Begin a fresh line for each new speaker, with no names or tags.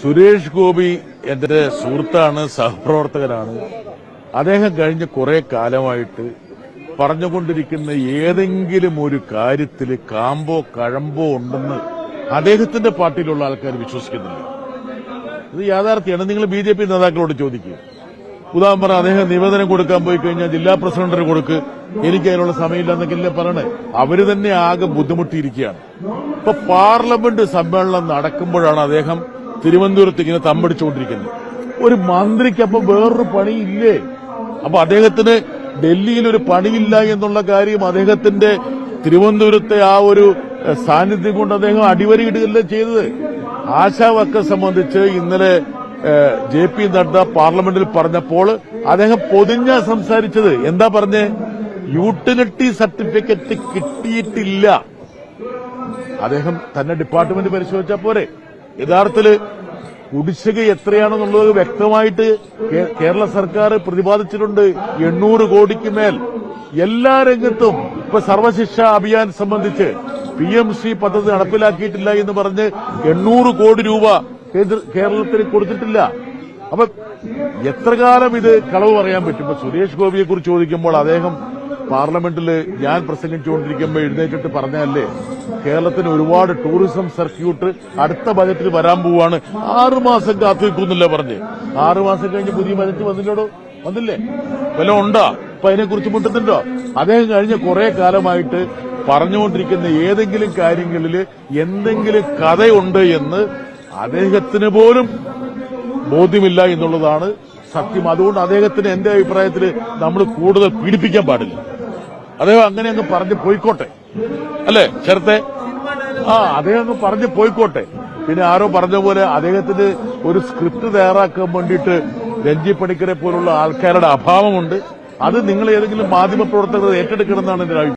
സുരേഷ് ഗോപി എന്റെ സുഹൃത്താണ് സഹപ്രവർത്തകനാണ്. അദ്ദേഹം കഴിഞ്ഞ കുറെ കാലമായിട്ട് പറഞ്ഞുകൊണ്ടിരിക്കുന്ന ഏതെങ്കിലും ഒരു കാര്യത്തിൽ കാമ്പോ കഴമ്പോ ഉണ്ടെന്ന് അദ്ദേഹത്തിന്റെ പാർട്ടിയിലുള്ള ആൾക്കാർ വിശ്വസിക്കുന്നില്ല. ഇത് യാഥാർത്ഥ്യമാണ്. നിങ്ങൾ ബി ജെ പി നേതാക്കളോട് ചോദിക്കുക ഉദാഹരണം പറഞ്ഞാൽ അദ്ദേഹം നിവേദനം കൊടുക്കാൻ പോയി കഴിഞ്ഞാൽ ജില്ലാ പ്രസിഡന്റിന് കൊടുക്ക്. എനിക്ക് അതിനുള്ള സമയമില്ല എന്നൊക്കെയല്ലേ പറയണേ? അവർ തന്നെ ആകെ ബുദ്ധിമുട്ടിയിരിക്കുകയാണ്. ഇപ്പൊ പാർലമെന്റ് സമ്മേളനം നടക്കുമ്പോഴാണ് അദ്ദേഹം തിരുവനന്തപുരത്ത് ഇങ്ങനെ തമ്പടിച്ചുകൊണ്ടിരിക്കുന്നത് ഒരു മന്ത്രിക്ക് അപ്പൊ വേറൊരു പണിയില്ലേ? അപ്പൊ അദ്ദേഹത്തിന് ഡൽഹിയിൽ ഒരു പണിയില്ല എന്നുള്ള കാര്യം അദ്ദേഹത്തിന്റെ തിരുവനന്തപുരത്തെ ആ ഒരു സാന്നിധ്യം കൊണ്ട് അദ്ദേഹം അടിവരയിടുകയല്ലേ ചെയ്തത്? ആശാവക്കെ സംബന്ധിച്ച് ഇന്നലെ ജെ പി നഡ്ഡ പാർലമെന്റിൽ പറഞ്ഞപ്പോൾ അദ്ദേഹം പൊതിഞ്ഞ സംസാരിച്ചത്. എന്താ പറഞ്ഞേ? യൂട്ടിലിറ്റി സർട്ടിഫിക്കറ്റ് കിട്ടിയിട്ടില്ല. അദ്ദേഹം തന്നെ ഡിപ്പാർട്ട്മെന്റ് പരിശോധിച്ചാൽ പോരെ. യഥാർത്ഥത്തിൽ കുടിശ്ശിക എത്രയാണെന്നുള്ളത് വ്യക്തമായിട്ട് കേരള സർക്കാർ പ്രതിപാദിച്ചിട്ടുണ്ട്. എണ്ണൂറ് കോടിക്ക് മേൽ. എല്ലാ രംഗത്തും ഇപ്പൊ സർവശിക്ഷ അഭിയാൻ സംബന്ധിച്ച് പി എം സി പദ്ധതി നടപ്പിലാക്കിയിട്ടില്ല എന്ന് പറഞ്ഞ് എണ്ണൂറ് കോടി രൂപ കേരളത്തിന് കൊടുത്തിട്ടില്ല. അപ്പൊ എത്ര കാലം ഇത് കളവ് പറയാൻ പറ്റും? സുരേഷ് ഗോപിയെ കുറിച്ച് ചോദിക്കുമ്പോൾ അദ്ദേഹം പാർലമെന്റിൽ ഞാൻ പ്രസംഗിച്ചുകൊണ്ടിരിക്കുമ്പോൾ എഴുന്നേറ്റിട്ട് പറഞ്ഞല്ലേ കേരളത്തിന് ഒരുപാട് ടൂറിസം സർക്യൂട്ട് അടുത്ത ബജറ്റിൽ വരാൻ പോവാണ്. ആറുമാസം കാത്തിരിക്കുന്നില്ല പറഞ്ഞ്. ആറുമാസം കഴിഞ്ഞ് പുതിയ ബജറ്റ് വന്നില്ലോടോ? വന്നില്ലേ? വല്ല ഉണ്ടോ? അപ്പൊ അതിനെക്കുറിച്ച് മുട്ടുന്നുണ്ടോ? അദ്ദേഹം കഴിഞ്ഞ കുറെ കാലമായിട്ട് പറഞ്ഞുകൊണ്ടിരിക്കുന്ന ഏതെങ്കിലും കാര്യങ്ങളിൽ എന്തെങ്കിലും കഥയുണ്ട് എന്ന് അദ്ദേഹത്തിന് പോലും ബോധ്യമില്ല എന്നുള്ളതാണ് സത്യം. അതുകൊണ്ട് അദ്ദേഹത്തിന് എന്റെ അഭിപ്രായത്തിൽ നമ്മൾ കൂടുതൽ പീഡിപ്പിക്കാൻ പാടില്ല. അദ്ദേഹം അങ്ങനെ അങ്ങ് പറഞ്ഞ് പോയിക്കോട്ടെ. അല്ലേ ശരത്തെ ആ അദ്ദേഹം അങ്ങ് പറഞ്ഞ് പോയിക്കോട്ടെ. പിന്നെ ആരോ പറഞ്ഞ പോലെ അദ്ദേഹത്തിന് ഒരു സ്ക്രിപ്റ്റ് തയ്യാറാക്കാൻ വേണ്ടിയിട്ട് രഞ്ജി പണിക്കരെ പോലുള്ള ആൾക്കാരുടെ അഭാവമുണ്ട്. അത് നിങ്ങൾ ഏതെങ്കിലും മാധ്യമ പ്രവർത്തകർ ഏറ്റെടുക്കണമെന്നാണ് എന്റെ അഭിപ്രായം